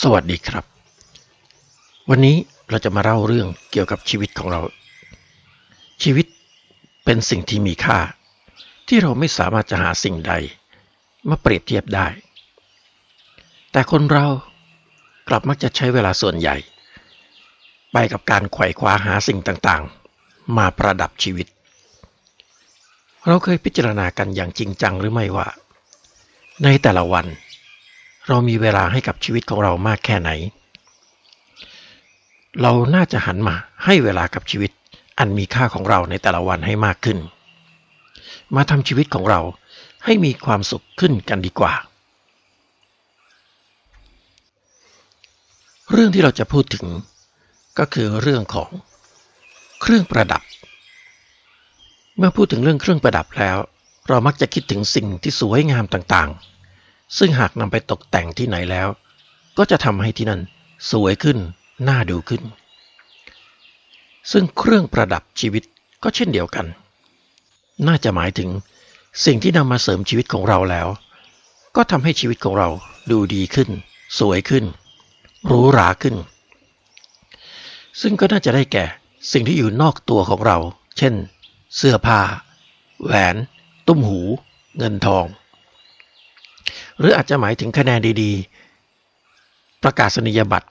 สวัสดีครับ วันนี้เราจะมาเล่าเรื่องเกี่ยวกับชีวิตของเรา ชีวิตเป็นสิ่งที่มีค่า ที่เราไม่สามารถจะหาสิ่งใด มาเปรียบเทียบได้ แต่คนเรากลับมักจะใช้เวลาส่วนใหญ่ ไปกับการไขว่คว้าหาสิ่งต่างๆ มาประดับชีวิต เราเคยพิจารณากันอย่างจริงจังหรือไม่ว่า ในแต่ละวันเเรามีเวลาให้กับชีวิตของเรามากแค่ไหน เราน่าจะหันมาให้เวลากับชีวิตอันมีค่าของเราในแต่ละวันให้มากขึ้น มาทำชีวิตของเราให้มีความสุขขึ้นกันดีกว่า เรื่องที่เราจะพูดถึงก็คือเรื่องของเครื่องประดับ เมื่อพูดถึงเรื่องเครื่องประดับแล้ว เรามักจะคิดถึงสิ่งที่สวยงามต่างๆ ซึ่งหากนำไปตกแต่งที่ไหนแล้ว ก็จะทำให้ที่นั่นสวยขึ้น น่าดูขึ้น ซึ่งเครื่องประดับชีวิตก็เช่นเดียวกัน น่าจะหมายถึงสิ่งที่นำมาเสริมชีวิตของเราแล้ว ก็ทำให้ชีวิตของเราดูดีขึ้น สวยขึ้นหรูหราขึ้น ซึ่งก็น่าจะได้แก่สิ่งที่อยู่นอกตัวของเรา เช่น เสื้อผ้า แหวน ตุ้มหู เงินทอง หรืออาจจะหมายถึงคะแนนดีๆ ประกาศนียบัตร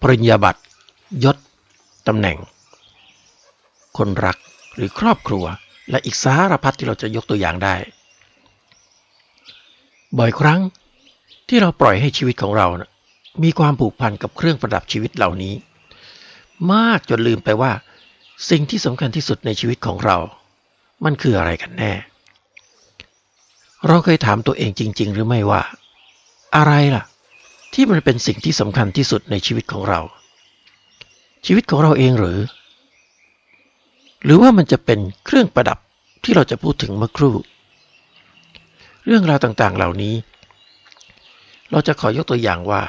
ปริญญาบัตร ยศตำแหน่ง คนรักหรือครอบครัว และอีกสารพัดที่เราจะยกตัวอย่างได้ บ่อยครั้งที่เราปล่อยให้ชีวิตของเรานะมีความผูกพันกับเครื่องประดับชีวิตเหล่านี้ มากจนลืมไปว่า สิ่งที่สำคัญที่สุดในชีวิตของเรา มันคืออะไรกันแน่ เราเคยถามตัวเองจริง ๆ หรือไม่ว่า อะไรล่ะ ที่มันเป็นสิ่งที่สำคัญที่สุดในชีวิตของเรา ชีวิตของเราเองหรือ หรือว่ามันจะเป็นเครื่องประดับที่เราจะพูดถึงเมื่อครู่ เรื่องราวต่างๆเหล่านี้ เราจะขอยกตัวอย่างว่า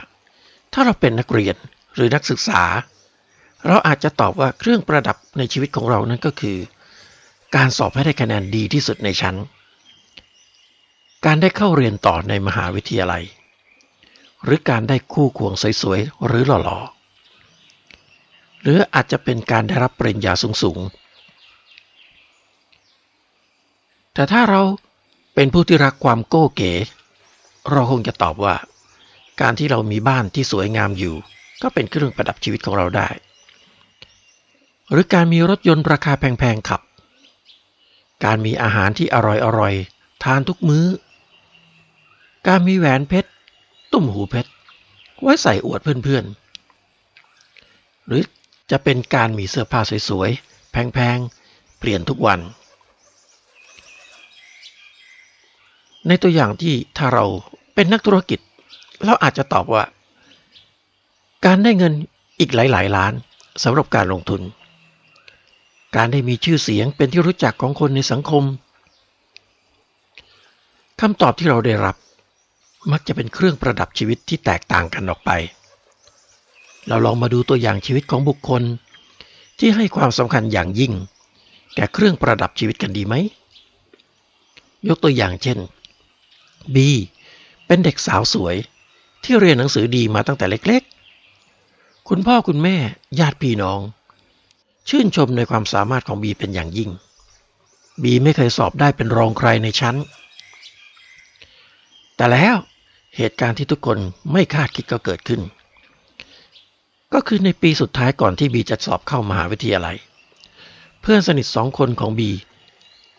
ถ้าเราเป็นนักเรียนหรือนักศึกษา เราอาจจะตอบว่าเครื่องประดับในชีวิตของเรานั้นก็คือ การสอบให้ได้คะแนนดีที่สุดในชั้น การได้เข้าเรียนต่อในมหาวิทยาลัย หรือการได้คู่ควงสวยๆหรือหล่อๆหรืออาจจะเป็นการได้รับปริญญาสูงๆ แต่ถ้าเราเป็นผู้ที่รักความโก้เก๋เราคงจะตอบว่า การที่เรามีบ้านที่สวยงามอยู่ ก็เป็นเครื่องประดับชีวิตของเราได้ หรือการมีรถยนต์ราคาแพงๆขับ การมีอาหารที่อร่อยๆทานทุกมื้อ การมีแหวนเพชร ตุ้มหูเพชร ไว้ใส่อวดเพื่อนๆ หรือจะเป็นการมีเสื้อผ้าสวยๆ แพงๆ เปลี่ยนทุกวัน ในตัวอย่างที่ถ้าเราเป็นนักธุรกิจ เราอาจจะตอบว่า การได้เงินอีกหลายๆ ล้านสำหรับการลงทุน การได้มีชื่อเสียงเป็นที่รู้จักของคนในสังคมคำตอบที่เราได้รับ มักจะเป็นเครื่องประดับชีวิตที่แตกต่างกันออกไป เราลองมาดูตัวอย่างชีวิตของบุคคล ที่ให้ความสำคัญอย่างยิ่ง แก่เครื่องประดับชีวิตกันดีไหม ยกตัวอย่างเช่นบีเป็นเด็กสาวสวยที่เรียนหนังสือดีมาตั้งแต่เล็กๆ คุณพ่อคุณแม่ญาติพี่น้อง ชื่นชมในความสามารถของบีเป็นอย่างยิ่ง บีไม่เคยสอบได้เป็นรองใครในชั้น แต่แล้ว เหตุการณ์ที่ทุกคนไม่คาดคิดก็เกิดขึ้น ก็คือในปีสุดท้ายก่อนที่บีจะสอบเข้ามหาวิทยาลัย เพื่อนสนิทสองคนของบี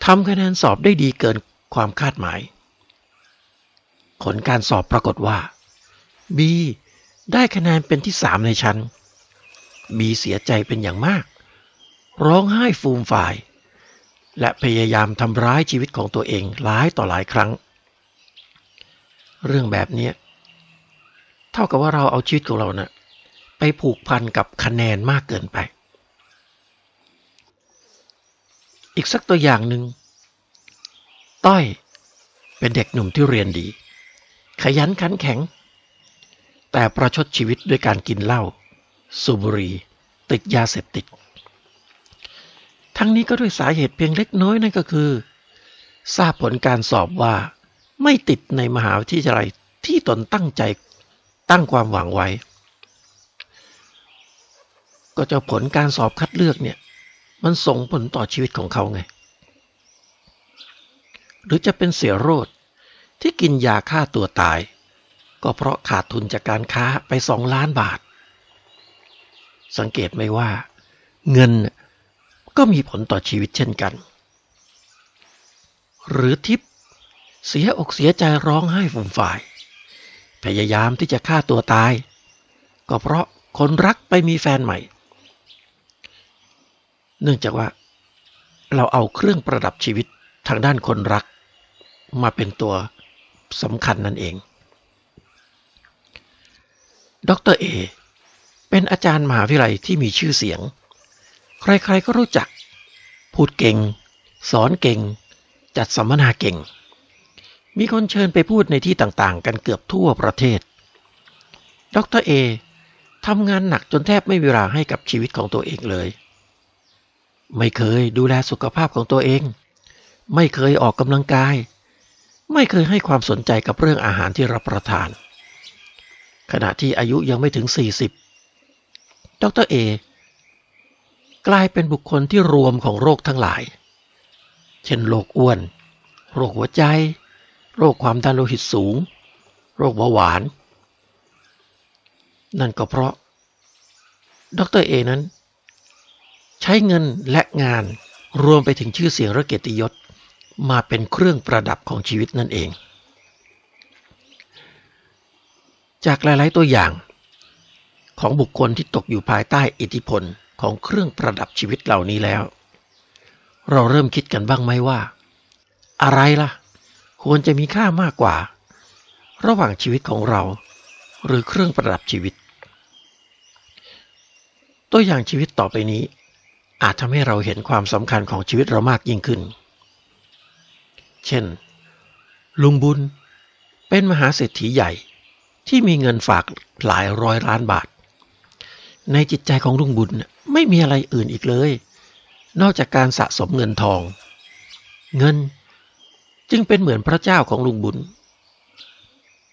ทำคะแนนสอบได้ดีเกินความคาดหมาย ผลการสอบปรากฏว่าบีได้คะแนนเป็นที่สามในชั้นบีเสียใจเป็นอย่างมาก ร้องไห้ฟูมฝ่าย และพยายามทำร้ายชีวิตของตัวเองหลายต่อหลายครั้ง เรื่องแบบนี้เท่ากับว่าเราเอาชีวิตของเรานะ่ะไปผูกพันกับคะแนนมากเกินไป อีกสักตัวอย่างหนึ่งต้อยเป็นเด็กหนุ่มที่เรียนดี ขยันขันแข็ง แต่ประชดชีวิตด้วยการกินเหล้าสูบบุหรี่ติดยาเสพติด ทั้งนี้ก็ด้วยสาเหตุเพียงเล็กน้อยนั่นก็คือ ทราบผลการสอบว่า ไม่ติดในมหาวิทยาลัยที่ตนตั้งใจตั้งความหวังไว้ ก็จะผลการสอบคัดเลือกเนี่ยมันส่งผลต่อชีวิตของเขาไง หรือจะเป็นเสียโรดที่กินยาฆ่าตัวตาย ก็เพราะขาดทุนจากการค้าไปสองล้านบาท สังเกตไหมว่า เงินก็มีผลต่อชีวิตเช่นกัน หรือทิพ เสียอกเสียใจร้องไห้ฝุ่มฝ่าย พยายามที่จะฆ่าตัวตาย ก็เพราะคนรักไปมีแฟนใหม่ เนื่องจากว่า เราเอาเครื่องประดับชีวิตทางด้านคนรัก มาเป็นตัวสำคัญนั่นเอง ดรเอเป็นอาจารย์มหาวิทยาลัยที่มีชื่อเสียง ใครๆก็รู้จัก พูดเก่ง สอนเก่ง จัดสัมมนาเก่ง มีคนเชิญไปพูดในที่ต่างๆ กันเกือบทั่วประเทศ ดรเอทำงานหนักจนแทบไม่มีเวลาให้กับชีวิตของตัวเองเลย ไม่เคยดูแลสุขภาพของตัวเอง ไม่เคยออกกำลังกาย ไม่เคยให้ความสนใจกับเรื่องอาหารที่รับประทาน ขณะที่อายุยังไม่ถึง 40 ดรเอกลายเป็นบุคคลที่รวมของโรคทั้งหลาย เช่นโรคอ้วน โรคหัวใจ โรคความดันโลหิตสูง โรคเบาหวาน นั่นก็เพราะดรเอนั้น ใช้เงินและงานรวมไปถึงชื่อเสียงและเกียรติยศมาเป็นเครื่องประดับของชีวิตนั่นเอง จากหลาย ๆ ตัวอย่าง ของบุคคลที่ตกอยู่ภายใต้อิทธิพลของเครื่องประดับชีวิตเหล่านี้แล้ว เราเริ่มคิดกันบ้างไหมว่า อะไรล่ะ ควรจะมีค่ามากกว่า ระหว่างชีวิตของเรา หรือเครื่องประดับชีวิต ตัวอย่างชีวิตต่อไปนี้ อาจทำให้เราเห็นความสำคัญของชีวิตเรามากยิ่งขึ้น เช่น ลุงบุญเป็นมหาเศรษฐีใหญ่ที่มีเงินฝากหลายร้อยล้านบาท ในจิตใจของลุงบุญไม่มีอะไรอื่นอีกเลย นอกจากการสะสมเงินทอง เงิน จึงเป็นเหมือนพระเจ้าของลุงบุญ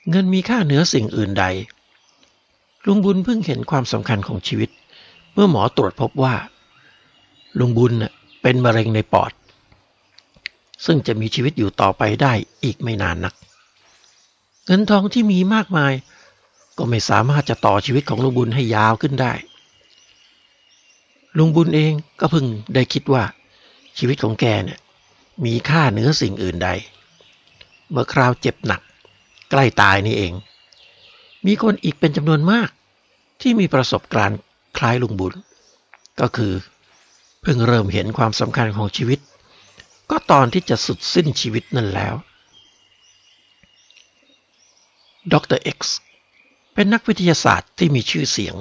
เงินมีค่าเหนือสิ่งอื่นใด ลุงบุญเพิ่งเห็นความสำคัญของชีวิต เมื่อหมอตรวจพบว่า ลุงบุญเป็นมะเร็งในปอด ซึ่งจะมีชีวิตอยู่ต่อไปได้อีกไม่นานนัก เงินทองที่มีมากมาย ก็ไม่สามารถจะต่อชีวิตของลุงบุญให้ยาวขึ้นได้ ลุงบุญเองก็เพิ่งได้คิดว่าชีวิตของแกเนี่ย มีค่าเหนือสิ่งอื่นใด เมื่อคราวเจ็บหนัก ใกล้ตายนี่เอง มีคนอีกเป็นจำนวนมาก ที่มีประสบการณ์คล้ายลุงบุญ ก็คือ เพิ่งเริ่มเห็นความสำคัญของชีวิต ก็ตอนที่จะสุดสิ้นชีวิตนั่นแล้วดร X เป็นนักวิทยาศาสตร์ที่มีชื่อเสียง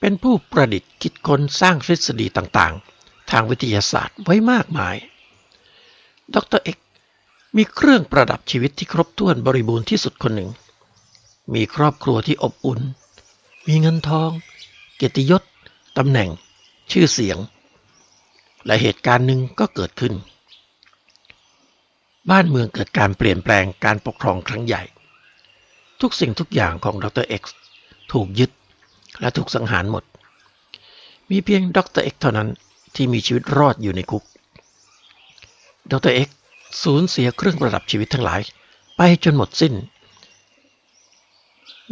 เป็นผู้ประดิษฐ์คิดค้นสร้างทฤษฎีต่างๆ ทางวิทยาศาสตร์ไว้มากมาย ดร X มีเครื่องประดับชีวิตที่ครบถ้วนบริบูรณ์ที่สุดคนหนึ่ง มีครอบครัวที่อบอุ่น มีเงินทอง เกียรติยศตำแหน่ง ชื่อเสียง และเหตุการณ์หนึ่งก็เกิดขึ้น บ้านเมืองเกิดการเปลี่ยนแปลงการปกครองครั้งใหญ่ ทุกสิ่งทุกอย่างของดร X ถูกยึดและถูกสังหารหมด มีเพียงดร X เท่านั้นที่มีชีวิตรอดอยู่ในคุก ดร X สูญเสียเครื่องประดับชีวิตทั้งหลาย ไปจนหมดสิ้น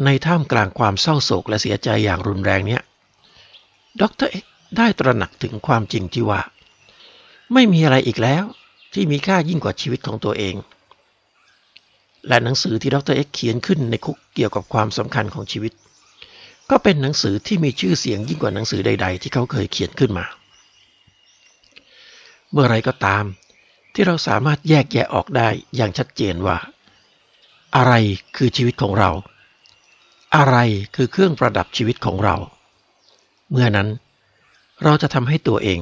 ในท่ามกลางความเศร้าโศกและเสียใจอย่างรุนแรงเนี้ยดรเอ็กได้ตระหนักถึงความจริงที่ว่า ไม่มีอะไรอีกแล้วที่มีค่ายิ่งกว่าชีวิตของตัวเอง และหนังสือที่ดรเอ็กเขียนขึ้นในคุกเกี่ยวกับความสำคัญของชีวิต ก็เป็นหนังสือที่มีชื่อเสียงยิ่งกว่าหนังสือใด ๆ ที่เขาเคยเขียนขึ้นมา เมื่อไรก็ตาม ที่เราสามารถแยกแยะออกได้อย่างชัดเจนว่า อะไรคือชีวิตของเรา อะไรคือเครื่องประดับชีวิตของเรา เมื่อนั้น เราจะทำให้ตัวเอง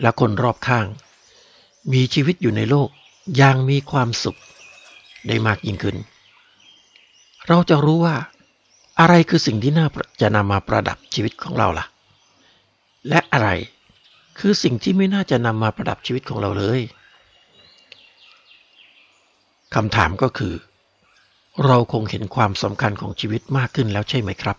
และคนรอบข้าง มีชีวิตอยู่ในโลกอย่างมีความสุข ได้มากยิ่งขึ้น เราจะรู้ว่า อะไรคือสิ่งที่น่าจะนำมาประดับชีวิตของเราล่ะ และอะไรคือสิ่งที่ไม่น่าจะนำมาประดับชีวิตของเราเลย คำถามก็คือ เราคงเห็นความสำคัญของชีวิตมากขึ้นแล้วใช่ไหมครับ